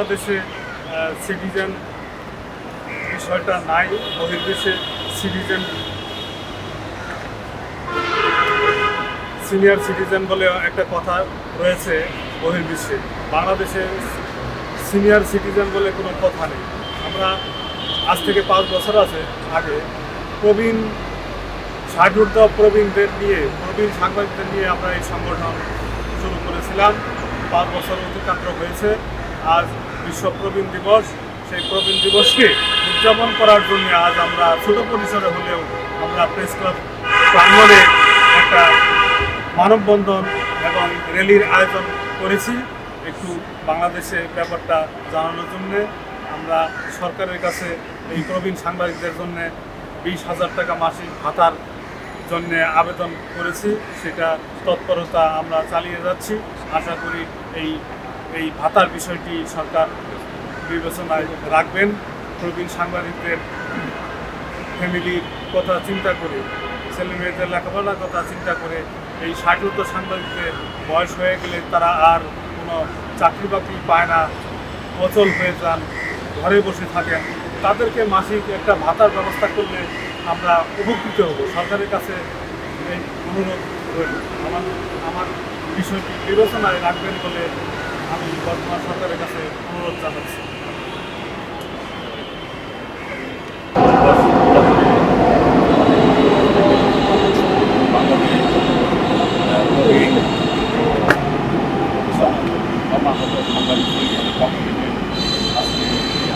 বাংলাদেশে সিটিজেন বিষয়টা নাই, বহির্দেশে সিটিজেন সিনিয়র সিটিজেন বলে একটা কথা রয়েছে বহির্বিশ্বে বাংলাদেশে সিনিয়র সিটিজেন বলে কোনো কথা নেই। আমরা আজ থেকে পাঁচ বছর আছে আগে প্রবীণ ষাটঊর্ধ্ব প্রবীণদের নিয়ে, প্রবীণ সাংবাদিকদের নিয়ে আমরা এই সংগঠন শুরু করেছিলাম। পাঁচ বছর অতিক্রান্ত হয়েছে। আজ বিশ্ব প্রবীণ দিবস, সেই প্রবীণ দিবসকে উদযাপন করার জন্য আজ আমরা ছোট পরিসরে হলেও আমরা প্রেস ক্লাব প্রাঙ্গণে একটা মানববন্ধন এবং র্যালির আয়োজন করেছি। একটু বাংলাদেশে ব্যাপারটা জানানোর জন্য আমরা সরকারের কাছে এই প্রবীণ সাংবাদিকদের জন্য বিশ হাজার টাকা মাসিক ভাতার জন্য আবেদন করেছি। সেটা তৎপরতা আমরা চালিয়ে যাচ্ছি। আশা করি এই এই ভাতার বিষয়টি সরকার বিবেচনায় রাখবেন। প্রবীণ সাংবাদিকদের ফ্যামিলির কথা চিন্তা করে, ছেলে মেয়েদের লেখাপড়ার কথা চিন্তা করে এই ষাটুর্ধ সাংবাদিকদের বয়স হয়ে গেলে তারা আর কোনো চাকরি বাকরি পায় না, অচল হয়ে যান, ঘরে বসে থাকেন। তাদেরকে মাসিক একটা ভাতার ব্যবস্থা করলে আমরা উপকৃত হব। সরকারের কাছে এই অনুরোধ রইল। আমার আমার বিষয়টি বিবেচনায় রাখবেন বলে আমি বর্তমান সরকারের কাছে অনুরোধ জানাচ্ছি।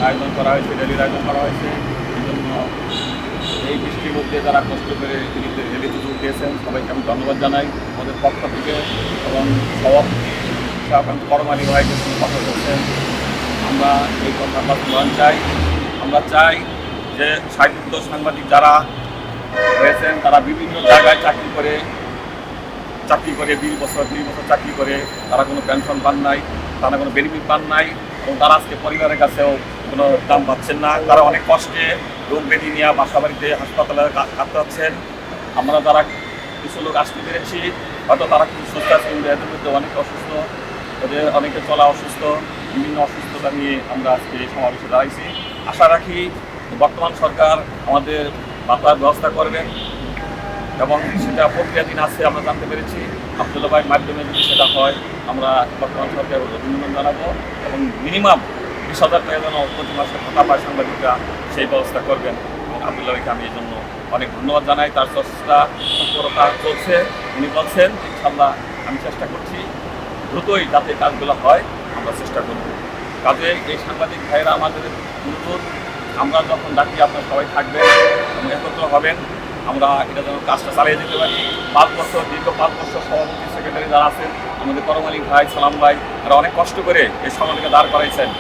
আয়োজন করা হয়েছে, র্যালির আয়োজন করা হয়েছে। এই বৃষ্টির মধ্যে যারা কষ্ট করে র্যালিতে র্যালিতে যোগ দিয়েছেন, সবাইকে আমি ধন্যবাদ জানাই। আমাদের পক্ষ থেকে এবং সভাপতি সভাপতি করমালি ভাই যে তিনি কথা বলছেন, আমরা এই কথা বাস্তবায়ন চাই। আমরা চাই যে সাহিত্য সাংবাদিক যারা রয়েছেন, তারা বিভিন্ন জায়গায় চাকরি করে চাকরি করে বিশ বছর তিরিশ বছর চাকরি করে, তারা কোনো পেনশন পান নাই, তারা কোনো বেনিফিট পান নাই, এবং তারা আজকে পরিবারের কাছেও কোনো দাম পাচ্ছেন না। তারা অনেক কষ্টে রোগ ব্যাধি নিয়ে বাসা বাড়িতে হাসপাতালে কা- কাটতে হচ্ছেন আমরা যারা কিছু লোক আসতে পেরেছি, হয়তো তারা কিছু সুস্থ আছে, কিন্তু এদের মধ্যে অনেকে অসুস্থ, ওদের অনেকে চলা অসুস্থ, বিভিন্ন অসুস্থতা নিয়ে আমরা আজকে এই সমাবেশে দাঁড়াইছি। আশা রাখি বর্তমান সরকার আমাদের বাতার ব্যবস্থা করবেন এবং সেটা প্রক্রিয়াধীন আছে, আমরা জানতে পেরেছি। আবদুল্লা ভাইয়ের মাধ্যমে যদি সেটা হয়, আমরা বর্তমান সরকারের অভিনন্দন জানাব এবং মিনিমাম বিশ হাজার যেন প্রতি মাসে ভাতা পায় সাংবাদিকরা, সেই ব্যবস্থা করবেন। এবং আবদুল্লাহ ভাইকে আমি এই জন্য অনেক ধন্যবাদ জানাই। তার চেষ্টা তৎপরতা চলছে। উনি বলছেন ইনশাল্লাহ আমি চেষ্টা করছি দ্রুতই যাতে কাজগুলো হয়, আমরা চেষ্টা করব। কাজে এই সাংবাদিক ভাইয়েরা আমাদের অনুরোধ, আমরা যখন ডাকি, আপনারা সবাই থাকবেন, এবং একত্র হবেন। আমরা এটা যেন কাজটা চালিয়ে যেতে পারি। পাঁচ বছর, দীর্ঘ পাঁচ বছর সভাপতি, সেক্রেটারি যারা আছেন, আমাদের করমালি ভাই, সালাম ভাই, তারা অনেক কষ্ট করে এই সমাজকে দাঁড় করাইছেন।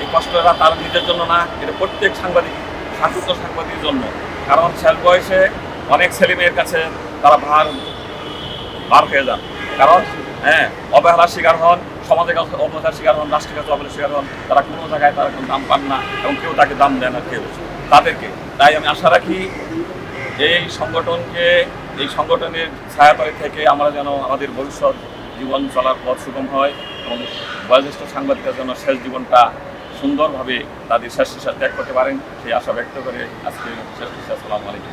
এই কষ্টটা তার নিজের জন্য না, এটা প্রত্যেক সাংবাদিক সাংবাদিক সাংবাদিকের জন্য। কারণ ছেল বয়সে অনেক ছেলে মেয়ের কাছে তারা ভার ভার হয়ে যান। কারণ হ্যাঁ অবহেলার শিকার হন, সমাজের কাছে অবহেলার শিকার হন, রাষ্ট্রের কাছে অবহেলার শিকার হন, তারা কোনো জায়গায় তারা কোনো দাম পান না এবং কেউ তাকে দাম দেয় না, কেউ। তাদেরকে। তাই আমি আশা রাখি এই সংগঠনকে, এই সংগঠনের ছায়াতলে থেকে আমরা যেন আমাদের ভবিষ্যৎ জীবন চলার পথ সুগম হয় এবং বয়োজ্যেষ্ঠ সাংবাদিকরা যেন শেষ জীবনটা সুন্দরভাবে তাদের শেষ ত্যাগ করতে পারেন। সেই আশা ব্যক্ত করে আজকে শেষ নিঃশ্বাস সালাম আলাইকুম।